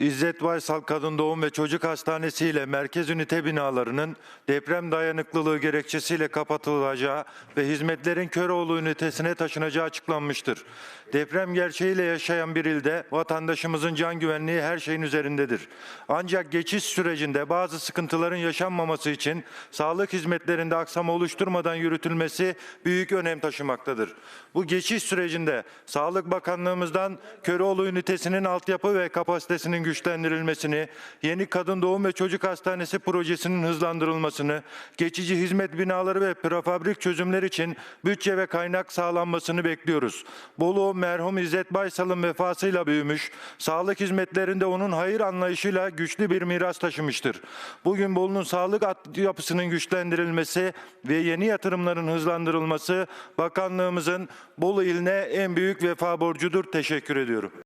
İzzet Baysal Kadın Doğum ve Çocuk Hastanesi ile merkez ünite binalarının deprem dayanıklılığı gerekçesiyle kapatılacağı ve hizmetlerin Köroğlu ünitesine taşınacağı açıklanmıştır. Deprem gerçeğiyle yaşayan bir ilde vatandaşımızın can güvenliği her şeyin üzerindedir. Ancak geçiş sürecinde bazı sıkıntıların yaşanmaması için sağlık hizmetlerinde aksama oluşturmadan yürütülmesi büyük önem taşımaktadır. Bu geçiş sürecinde Sağlık Bakanlığımızdan Köroğlu ünitesinin altyapı ve kapasitesinin güçlendirilmesini, yeni kadın doğum ve çocuk hastanesi projesinin hızlandırılmasını, geçici hizmet binaları ve prefabrik çözümler için bütçe ve kaynak sağlanmasını bekliyoruz. Bolu merhum İzzet Baysal'ın vefasıyla büyümüş, sağlık hizmetlerinde onun hayır anlayışıyla güçlü bir miras taşımıştır. Bugün Bolu'nun sağlık yapısının güçlendirilmesi ve yeni yatırımların hızlandırılması bakanlığımızın Bolu iline en büyük vefa borcudur. Teşekkür ediyorum.